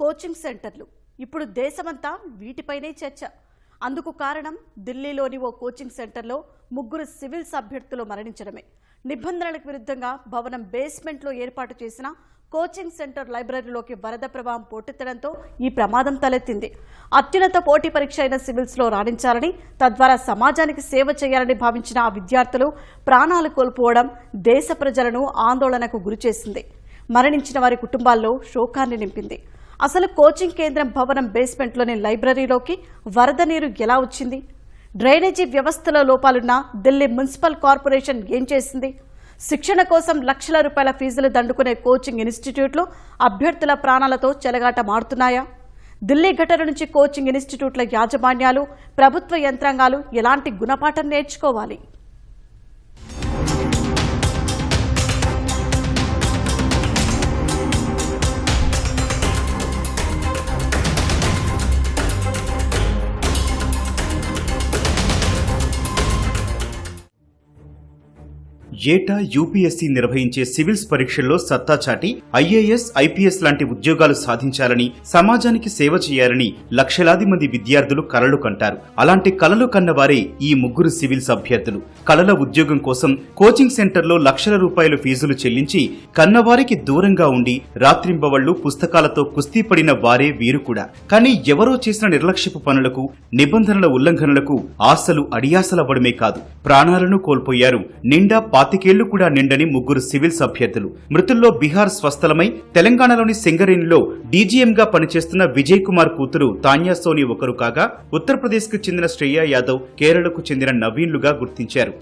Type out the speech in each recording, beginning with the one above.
Coaching సెంటర్లు. ఇప్పుడు దేశమంతా వీటిపైనే చర్చ. అందుకు కారణం ఢిల్లీలోని ఓ కోచింగ్ సెంటర్లో ముగ్గురు సివిల్స్ అభ్యర్థులు మరణించడమే. నిబంధనలకు విరుద్ధంగా భవనం బేస్మెంట్లో ఏర్పాటు చేసిన కోచింగ్ సెంటర్ లైబ్రరీలోకి వరద ప్రభావం పోటెత్తడంతో ఈ ప్రమాదం తలెత్తింది. అత్యున్నత పోటీ పరీక్ష అయిన సివిల్స్లో రాణించాలని తద్వారా సమాజానికి సేవ చేయాలని భావించిన ఆ విద్యార్థులు ప్రాణాలు కోల్పోవడం దేశ ప్రజలను ఆందోళనకు గురిచేసింది. మరణించిన వారి కుటుంబాల్లో శోకాన్ని నింపింది. అసలు కోచింగ్ కేంద్రం భవనం బేస్మెంట్లోని లైబ్రరీలోకి వరద నీరు ఎలా వచ్చింది? డ్రైనేజీ వ్యవస్థలో లోపాలున్న ఢిల్లీ మున్సిపల్ కార్పొరేషన్ ఏం చేసింది? శిక్షణ కోసం లక్షల రూపాయల ఫీజులు దండుకునే కోచింగ్ ఇన్స్టిట్యూట్లు అభ్యర్థుల ప్రాణాలతో చెలగాట మారుతున్నాయా? ఢిల్లీ ఘటన నుంచి కోచింగ్ ఇన్స్టిట్యూట్ల యాజమాన్యాలు ప్రభుత్వ యంత్రాంగాలు ఎలాంటి గుణపాఠం నేర్చుకోవాలి? ఏటా యూపీఎస్సీ నిర్వహించే సివిల్స్ పరీక్షల్లో సత్తా చాటి ఐఏఎస్ ఐపీఎస్ లాంటి ఉద్యోగాలు సాధించాలని సమాజానికి సేవ చేయాలని లక్షలాది మంది విద్యార్థులు కలలు కంటారు. అలాంటి కలలు కన్నవారే ఈ ముగ్గురు సివిల్స్ అభ్యర్థులు. కలల ఉద్యోగం కోసం కోచింగ్ సెంటర్లో లక్షల రూపాయలు ఫీజులు చెల్లించి కన్నవారికి దూరంగా ఉండి రాత్రింబవళ్ళు పుస్తకాలతో కుస్తీ పడిన వారే వీరు కూడా. కానీ ఎవరో చేసిన నిర్లక్ష్యపు పనులకు నిబంధనల ఉల్లంఘనలకు ఆశలు అడియాసలవ్వడమే కాదు. ప్రాణాలను కోల్పోయారు. నిండా పాత పాతికేళ్ళు కూడా నిండని ముగ్గురు సివిల్స్ అభ్యర్థులు మృతుల్లో బీహార్ స్వస్థలమై తెలంగాణలోని సింగరేణిలో డీజీఎంగా పనిచేస్తున్న విజయ్ కుమార్ కూతురు తాన్యా సోని ఒకరు కాగా ఉత్తరప్రదేశ్కు చెందిన శ్రేయా యాదవ్ కేరళకు చెందిన నవీన్లుగా గుర్తించారు.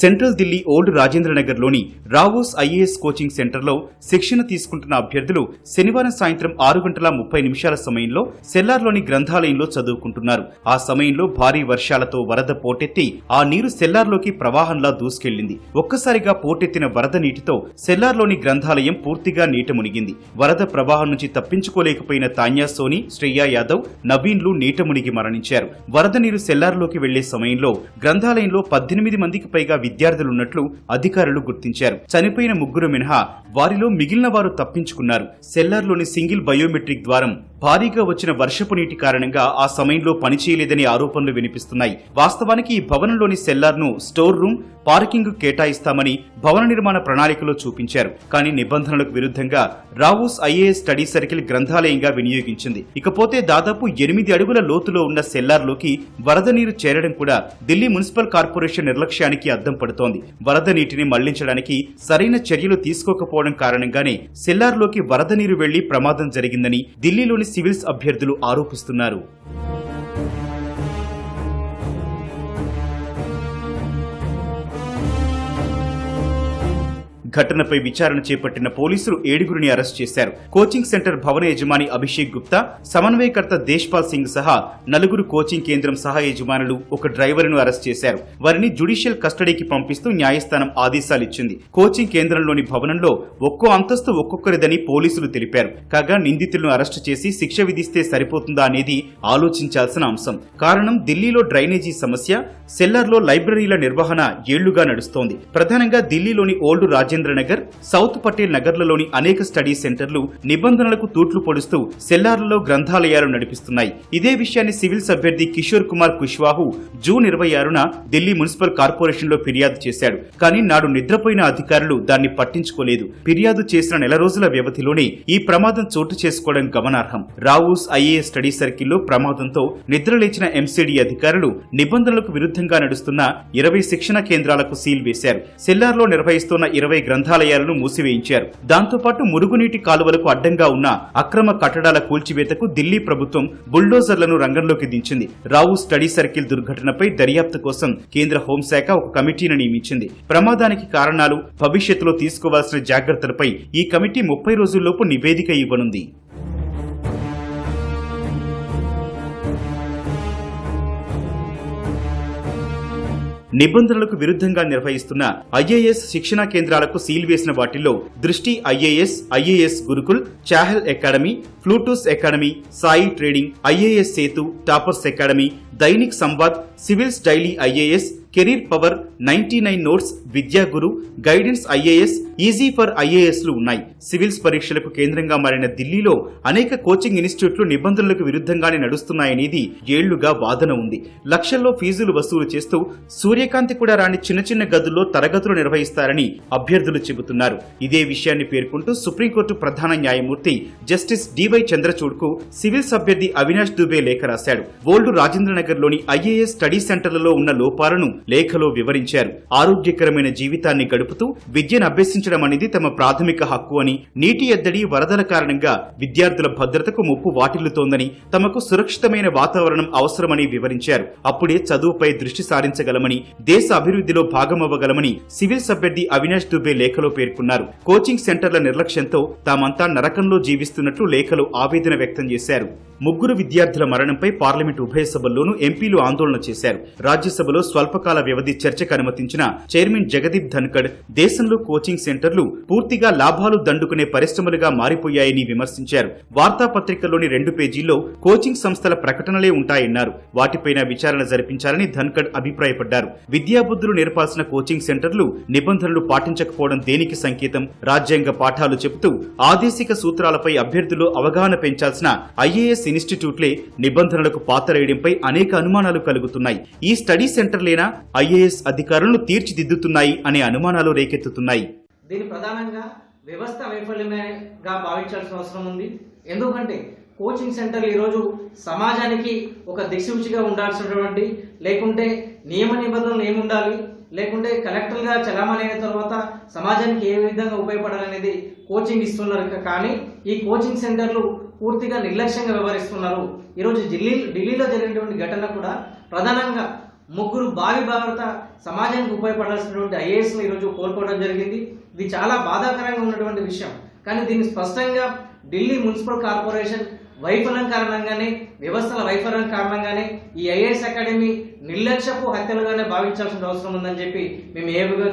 సెంట్రల్ ఢిల్లీ ఓల్డ్ రాజేంద్రనగర్లోని రావోస్ ఐఏఎస్ కోచింగ్ సెంటర్లో శిక్షణ తీసుకుంటున్న అభ్యర్థులు శనివారం సాయంత్రం ఆరు గంటల ముప్పై నిమిషాల సమయంలో సెల్లార్లోని గ్రంథాలయంలో చదువుకుంటున్నారు. ఆ సమయంలో భారీ వర్షాలతో వరద పోటెత్తి ఆ నీరు సెల్లార్లోకి ప్రవాహంలా దూసుకెళ్ళింది ఒక్కసారిగా పోటెత్తిన వరద నీటితో సెల్లార్లోని గ్రంథాలయం పూర్తిగా నీట మునిగింది. వరద ప్రవాహం నుంచి తప్పించుకోలేకపోయిన తాన్యా సోని శ్రేయా యాదవ్ నవీన్లు నీట మునిగి మరణించారు. వరద నీరు సెల్లార్లోకి వెళ్ళే సమయంలో గ్రంథాలయంలో పద్దెనిమిది మందికి పైగా విద్యార్థులున్నట్లు అధికారులు గుర్తించారు. చనిపోయిన ముగ్గురు మినహా వారిలో మిగిలిన వారు తప్పించుకున్నారు. సెల్లార్లోని సింగిల్ బయోమెట్రిక్ ద్వారం భారీగా వచ్చిన వర్షపు నీటి కారణంగా ఆ సమయంలో పనిచేయలేదని ఆరోపణలు వినిపిస్తున్నాయి. వాస్తవానికి ఈ భవనంలోని సెల్లార్ను స్టోర్ రూమ్ పార్కింగ్ కేటాయిస్తామని భవన నిర్మాణ ప్రణాళికలో చూపించారు. కానీ నిబంధనలకు విరుద్ధంగా రావూస్ ఐఏఎస్ స్టడీ సర్కిల్ గ్రంథాలయంగా వినియోగించింది. ఇకపోతే దాదాపు ఎనిమిది అడుగుల లోతులో ఉన్న సెల్లార్లోకి వరద నీరు చేరడం కూడా ఢిల్లీ మున్సిపల్ కార్పొరేషన్ నిర్లక్ష్యానికి అద్దం పడుతోంది. వరద నీటిని మళ్ళించడానికి సరైన చర్యలు తీసుకోకపోవడం కారణంగానే సెల్లార్లోకి వరద నీరు వెళ్ళి ప్రమాదం జరిగిందని ఢిల్లీలోని సివిల్స్ అభ్యర్థులు ఆరోపిస్తున్నారు. ఘటనపై విచారణ చేపట్టిన పోలీసులు ఏడుగురిని అరెస్ట్ చేశారు. కోచింగ్ సెంటర్ భవన యజమాని అభిషేక్ గుప్తా సమన్వయకర్త దేశ్పాల్ సింగ్ సహా నలుగురు కోచింగ్ కేంద్రం సహా యజమానులు ఒక డ్రైవర్ను అరెస్ట్ చేశారు. వారిని జుడిషియల్ కస్టడీకి పంపిస్తూ న్యాయస్థానం ఆదేశాలిచ్చింది కోచింగ్ కేంద్రంలోని భవనంలో ఒక్కో అంతస్తు ఒక్కొక్కరిదని పోలీసులు తెలిపారు. కాగా నిందితులను అరెస్టు చేసి శిక్ష విధిస్తే సరిపోతుందా అనేది ఆలోచించాల్సిన అంశం. కారణం ఢిల్లీలో డ్రైనేజీ సమస్య సెల్లార్లో లైబ్రరీల నిర్వహణ ఏళ్ళుగా నడుస్తోంది. ప్రధానంగా ఢిల్లీలోని ఓల్డ్ రాజేంద్ర నగర్ సౌత్ పటేల్ నగర్లలోని అనేక స్టడీ సెంటర్లు నిబంధనలకు తూట్లు పొడుస్తూ సెల్లార్లలో గ్రంథాలయాలు నడిపిస్తున్నాయి. ఇదే విషయాన్ని సివిల్స్ అభ్యర్థి కిషోర్ కుమార్ కుష్వాహు జూన్ ఇరవై ఆరున ఢిల్లీ మున్సిపల్ కార్పొరేషన్లో ఫిర్యాదు చేశాడు. కానీ నాడు నిద్రపోయిన అధికారులు దాన్ని పట్టించుకోలేదు. ఫిర్యాదు చేసిన నెల రోజుల వ్యవధిలోనే ఈ ప్రమాదం చోటు చేసుకోవడం గమనార్హం. రావూస్ ఐఏఎస్ స్టడీ సర్కిల్లో ప్రమాదంతో నిద్రలేచిన ఎంసీడీ అధికారులు నిబంధనలకు విరుద్ధంగా నడుస్తున్న ఇరవై శిక్షణ కేంద్రాలకు సీల్ వేశారు. సెల్లార్లో నిర్వహిస్తున్న ఇరవై గ్రంథాలయాలను మూసివేయించారు. దాంతోపాటు మురుగునీటి కాలువలకు అడ్డంగా ఉన్న అక్రమ కట్టడాల కూల్చివేతకు ఢిల్లీ ప్రభుత్వం బుల్డోజర్లను రంగంలోకి దించింది. రావు స్టడీ సర్కిల్ దుర్ఘటనపై దర్యాప్తు కోసం కేంద్ర హోంశాఖ ఒక కమిటీని నియమించింది. ప్రమాదానికి కారణాలు భవిష్యత్తులో తీసుకోవాల్సిన జాగ్రత్తలపై ఈ కమిటీ ముప్పై రోజుల్లోపు నివేదిక ఇవ్వనుంది. నిబంధనలకు విరుద్ధంగా నిర్వహిస్తున్న ఐఏఎస్ శిక్షణా కేంద్రాలకు సీల్ వేసిన వాటిల్లో Drishti IAS IAS Gurukul Chahal academy Plutus academy Sai trading IAS Setu toppers academy Dainik Samvad civils daily IAS career power ninety nine notes Vidyaguru guidance IAS easy for ఐఏఎస్లు ఉన్నాయి. Civils పరీక్షలకు కేంద్రంగా మారిన ఢిల్లీలో అనేక coaching ఇన్స్టిట్యూట్లు నిబంధనలకు విరుద్ధంగానే నడుస్తున్నాయనేది ఏళ్ళుగా వాదన ఉంది. లక్షల్లో ఫీజులు వసూలు చేస్తూ సూర్యకాంతి కూడా రాని చిన్న చిన్న గదుల్లో తరగతులు నిర్వహిస్తారని అభ్యర్థులు చెబుతున్నారు. ఇదే విషయాన్ని పేర్కొంటూ సుప్రీంకోర్టు ప్రధాన న్యాయమూర్తి జస్టిస్ డివై చంద్రచూడ్కు సివిల్స్ అభ్యర్థి అవినాష్ దుబే లేఖ రాశాడు. ఓల్డ్ రాజేంద్రనగర్లోని ఐఏఎస్ స్టడీ సెంటర్లలో ఉన్న లోపాలను లేఖలో వివరించారు. ఆరోగ్యకరమైన జీవితాన్ని గడుపుతూ విద్యను అభ్యసించడం అనేది తమ ప్రాథమిక హక్కు అని నీటి ఎద్దడి వరదల కారణంగా విద్యార్థుల భద్రతకు ముప్పు వాటిల్లుతోందని తమకు సురక్షితమైన వాతావరణం అవసరమని వివరించారు. అప్పుడే చదువుపై దృష్టి సారించగలమని దేశ అభివృద్ధిలో భాగమవ్వగలమని సివిల్స్ అభ్యర్థి అవినాష్ దుబే లేఖలో పేర్కొన్నారు. కోచింగ్ సెంటర్ల నిర్లక్ష్యంతో తామంతా నరకంలో జీవిస్తున్నట్లు లేఖలో ఆవేదన వ్యక్తం చేశారు. ముగ్గురు విద్యార్థుల మరణంపై పార్లమెంట్ ఉభయ సభల్లోనూ ఎంపీలు ఆందోళన చేశారు. రాజ్యసభలో స్వల్పకాల వ్యవధి చర్చకు అనుమతించిన చైర్మన్ జగదీప్ ధన్కడ్ దేశంలో కోచింగ్ సెంటర్లు పూర్తిగా లాభాలు దండుకునే పరిశ్రమలుగా మారిపోయాయని విమర్శించారు. వార్తాపత్రికల్లోని రెండు పేజీల్లో కోచింగ్ సంస్థల ప్రకటనలే ఉంటాయన్నారు. వాటిపైన విచారణ జరిపించాలని ధన్కడ్ అభిప్రాయపడ్డారు. విద్యాబుద్ధులు నేర్పాల్సిన కోచింగ్ సెంటర్లు నిబంధనలు పాటించకపోవడం దేనికి సంకేతం? రాజ్యాంగ పాఠాలు చెబుతూ ఆదేశిక సూత్రాలపై అభ్యర్థులు అవగాహన పెంచాల్సిన ఐఏఎస్ ఇన్స్టిట్యూట్లే నిబంధనలకు పాతరేయడంపై అనేక అనుమానాలు కలుగుతున్నాయి. ఈ స్టడీ సెంటర్లేనా? ఐఏఎస్ అధికారులను తీర్చిదిద్దుతున్నాయి అనే అనుమానాలు రేకెత్తుతున్నాయి. దీని ప్రధానంగా వ్యవస్థ వైఫల్యమేగా భావించాల్సిన అవసరం ఉంది. ఎందుకంటే కోచింగ్ సెంటర్లు ఈరోజు సమాజానికి ఒక దిక్సూచిగా ఉండాల్సినటువంటి లేకుంటే నియమ నిబంధనలు ఏముండాలి లేకుంటే కలెక్టర్గా చలామణి అయిన తర్వాత సమాజానికి ఏ విధంగా ఉపయోగపడాలనేది కోచింగ్ ఇస్తున్నారు కానీ ఈ కోచింగ్ సెంటర్లు పూర్తిగా నిర్లక్ష్యంగా వ్యవహరిస్తున్నారు. ఈరోజు ఢిల్లీ ఢిల్లీలో జరిగినటువంటి ఘటన కూడా ప్రధానంగా ముగ్గురు భావి భారత సమాజానికి ఉపయోగపడాల్సినటువంటి ఐఏఎస్ని ఈరోజు కోల్పోవడం జరిగింది. ఇది చాలా బాధాకరంగా ఉన్నటువంటి విషయం. కానీ దీన్ని స్పష్టంగా ఢిల్లీ మున్సిపల్ కార్పొరేషన్ వైఫల్యం కారణంగానే వ్యవస్థల వైఫల్యం కారణంగానే ఈ ఐఏఎస్ అకాడమీ నిర్లక్ష్యపు హత్యలుగానే భావించాల్సిన అవసరం ఉందని చెప్పి మేము ఏ విధంగా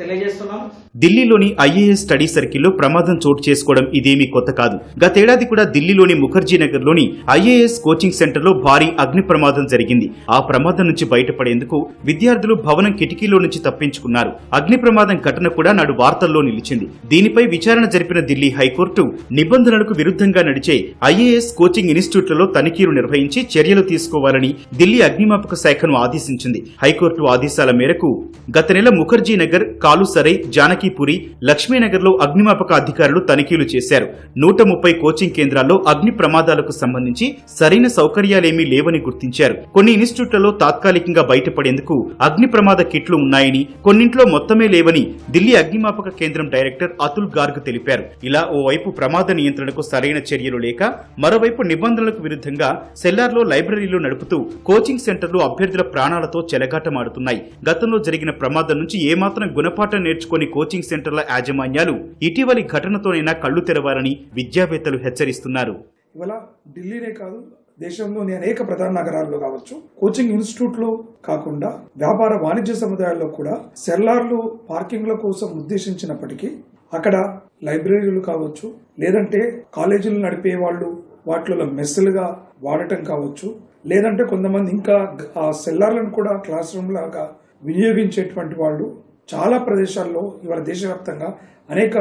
తెలియజేస్తున్నాం? ఢిల్లీలోని ఐఏఎస్ స్టడీ సర్కిల్లో ప్రమాదం చోటు చేసుకోవడం ఇదేమీ కొత్త కాదు. గతేడాది కూడా ఢిల్లీలోని ముఖర్జీ నగర్లోని ఐఏఎస్ కోచింగ్ సెంటర్లో భారీ అగ్ని ప్రమాదం జరిగింది. ఆ ప్రమాదం నుంచి బయటపడేందుకు విద్యార్థులు భవనం కిటికీలో నుంచి తప్పించుకున్నారు. అగ్ని ప్రమాదం ఘటన కూడా నాడు వార్తల్లో నిలిచింది. దీనిపై విచారణ జరిపిన ఢిల్లీ హైకోర్టు నిబంధనలకు విరుద్ధంగా నడిచే ఐఏఎస్ కోచింగ్ ఇన్స్టిట్యూట్లలో తనిఖీలు నిర్వహించి చర్యలు తీసుకోవాలని ఢిల్లీ అగ్నిమాపక శాఖ శాఖను ఆదేశించింది. హైకోర్టు ఆదేశాల మేరకు గత నెల ముఖర్జీ నగర్ కాలుసరై జానకీపురి లక్ష్మీనగర్లో అగ్నిమాపక అధికారులు తనిఖీలు చేశారు. నూట ముప్పై కోచింగ్ కేంద్రాల్లో అగ్ని ప్రమాదాలకు సంబంధించి సరైన సౌకర్యాలేమీ లేవని గుర్తించారు. కొన్ని ఇన్స్టిట్యూట్లలో తాత్కాలికంగా బయటపడేందుకు అగ్ని ప్రమాద కిట్లు ఉన్నాయని కొన్నింట్లో మొత్తమే లేవని ఢిల్లీ అగ్నిమాపక కేంద్రం డైరెక్టర్ అతుల్ గార్గ్ తెలిపారు. ఇలా ఓవైపు ప్రమాద నియంత్రణకు సరైన చర్యలు లేక మరోవైపు నిబంధనలకు విరుద్ధంగా సెల్లార్లో లైబ్రరీలు నడుపుతూ కోచింగ్ సెంటర్లు అభ్యర్థుల ప్రాణాలతో చెలగాటమాడుతున్నాయి. గతంలో జరిగిన ప్రమాదం నుంచి ఏమాత్రం గుణపాఠం నేర్చుకుని కోచింగ్ సెంటర్ల యాజమాన్యాలు ఇటీవలి ఘటనతోనైనా కళ్ళు తెరవాలని విద్యావేత్తలు హెచ్చరిస్తున్నారు. ఇవాళ ఢిల్లీనే కాదు దేశంలోని అనేక ప్రధాన నగరాల్లో కావచ్చు కోచింగ్ ఇన్స్టిట్యూట్లో కాకుండా వ్యాపార వాణిజ్య సముదాయాల్లో కూడా సెల్లార్లు పార్కింగ్ల కోసం ఉద్దేశించినప్పటికీ అక్కడ లైబ్రరీలు కావచ్చు లేదంటే కాలేజీలు నడిపే వాళ్ళు వాటిలో మెస్సులుగా వాడటం కావచ్చు లేదంటే కొంతమంది ఇంకా ఆ సెల్లార్లను కూడా క్లాస్ రూమ్ లాగా వినియోగించేటువంటి వాళ్ళు చాలా ప్రదేశాల్లో ఇవాళ దేశవ్యాప్తంగా అనేక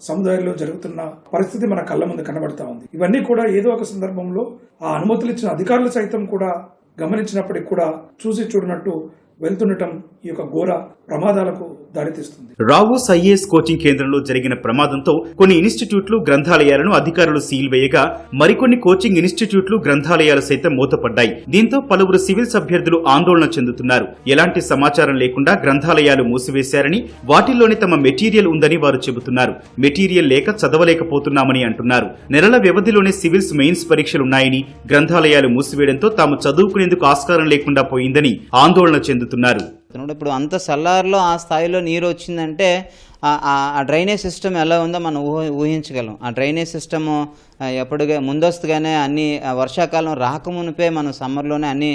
సముదాయాల్లో జరుగుతున్న పరిస్థితి మన కళ్ళ ముందు కనబడతా ఉంది. ఇవన్నీ కూడా ఏదో ఒక సందర్భంలో ఆ అనుమతులు ఇచ్చిన అధికారులు సైతం కూడా గమనించినప్పటికి కూడా చూసి చూడనట్టు వెళ్తుండటం ఈ యొక్క ఘోర ప్రమాదాలకు దారితీస్తుంది. రావోస్ ఐఏఎస్ కోచింగ్ కేంద్రంలో జరిగిన ప్రమాదంతో కొన్ని ఇన్స్టిట్యూట్లు గ్రంథాలయాలను అధికారులు సీల్ వేయగా మరికొన్ని కోచింగ్ ఇన్స్టిట్యూట్లు గ్రంథాలయాలు సైతం మూతపడ్డాయి. దీంతో పలువురు సివిల్స్ అభ్యర్థులు ఆందోళన చెందుతున్నారు. ఎలాంటి సమాచారం లేకుండా గ్రంథాలయాలు మూసివేశారని వాటిల్లోనే తమ మెటీరియల్ ఉందని వారు చెబుతున్నారు. మెటీరియల్ లేక చదవలేకపోతున్నామని అంటున్నారు. నెలల వ్యవధిలోనే సివిల్స్ మెయిన్స్ పరీక్షలున్నాయని గ్రంథాలయాలు మూసివేయడంతో తాము చదువుకునేందుకు ఆస్కారం లేకుండా పోయిందని ఆందోళన చెందుతున్నారు. చెప్తున్నాడు. ఇప్పుడు అంత సల్లార్లో ఆ స్థాయిలో నీరు వచ్చిందంటే ఆ- ఆ డ్రైనేజ్ సిస్టమ్ ఎలా ఉందో మనం ఊహ ఊహించగలం. ఆ డ్రైనేజ్ సిస్టమ్ ఎప్పటికే ముందస్తుగానే అన్ని వర్షాకాలం రాకమునిపే మనం సమ్మర్లోనే అన్ని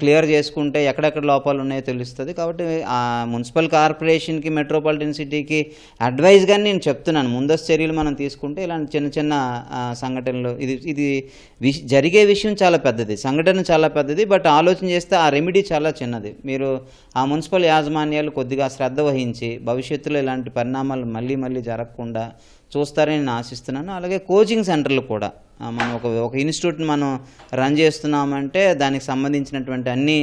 క్లియర్ చేసుకుంటే ఎక్కడెక్కడ లోపాలు ఉన్నాయో తెలుస్తుంది. కాబట్టి ఆ మున్సిపల్ కార్పొరేషన్కి మెట్రోపాలిటన్ సిటీకి అడ్వైజ్గా నేను చెప్తున్నాను. ముందస్తు చర్యలు మనం తీసుకుంటే ఇలాంటి చిన్న చిన్న సంఘటనలు ఇది ఇది జరిగే విషయం చాలా పెద్దది. సంఘటన చాలా పెద్దది. బట్ ఆలోచన చేస్తే ఆ రెమెడీ చాలా చిన్నది. మీరు ఆ మున్సిపల్ యాజమాన్యాలు కొద్దిగా శ్రద్ధ వహించి భవిష్యత్తులో ఇలాంటి పరిణామాలు మళ్ళీ మళ్ళీ జరగకుండా చూస్తారని నేను ఆశిస్తున్నాను. అలాగే కోచింగ్ సెంటర్లు కూడా. మనం ఒక ఒక ఇన్స్టిట్యూట్ని మనం రన్ చేస్తున్నామంటే దానికి సంబంధించినటువంటి అన్ని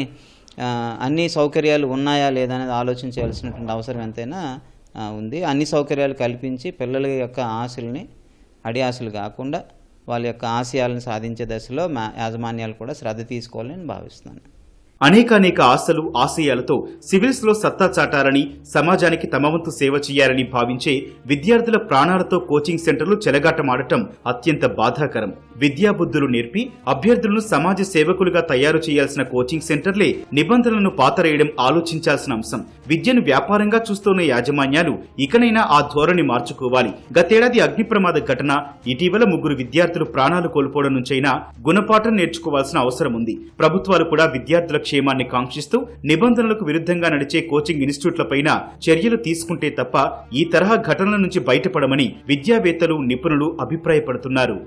అన్ని సౌకర్యాలు ఉన్నాయా లేదా అనేది ఆలోచించాల్సినటువంటి అవసరం ఎంతైనా ఉంది. అన్ని సౌకర్యాలు కల్పించి పిల్లల యొక్క ఆశల్ని అడి ఆశలు కాకుండా వాళ్ళ యొక్క ఆశయాలను సాధించే దశలో మా యాజమాన్యాలు కూడా శ్రద్ధ తీసుకోవాలని భావిస్తున్నాను. అనేకానేక ఆశలు ఆశయాలతో సివిల్స్లో సత్తా చాటారని సమాజానికి తమ వంతు సేవ చేయాలని భావించే విద్యార్థుల ప్రాణాలతో కోచింగ్ సెంటర్లు చెలగాటమాడటం అత్యంత బాధాకరం. విద్యాబుద్ధులు నేర్పి అభ్యర్థులను సమాజ సేవకులుగా తయారు చేయాల్సిన కోచింగ్ సెంటర్లే నిబంధనలను పాతరేయడం ఆలోచించాల్సిన అంశం. విద్యను వ్యాపారంగా చూస్తున్న యాజమాన్యాలు ఇకనైనా ఆ ధోరణి మార్చుకోవాలి. గతేడాది అగ్ని ప్రమాద ఘటన ఇటీవల ముగ్గురు విద్యార్థులు ప్రాణాలు కోల్పోవడం నుంచైనా గుణపాఠం నేర్చుకోవాల్సిన అవసరం ఉంది. ప్రభుత్వాలు కూడా విద్యార్థుల క్షేమాన్ని కాంక్షిస్తూ నిబంధనలకు విరుద్ధంగా నడిచే కోచింగ్ ఇన్స్టిట్యూట్లపైన చర్యలు తీసుకుంటే తప్ప ఈ తరహా ఘటనల నుంచి బయటపడమని విద్యావేత్తలు నిపుణులు అభిప్రాయపడుతున్నారు.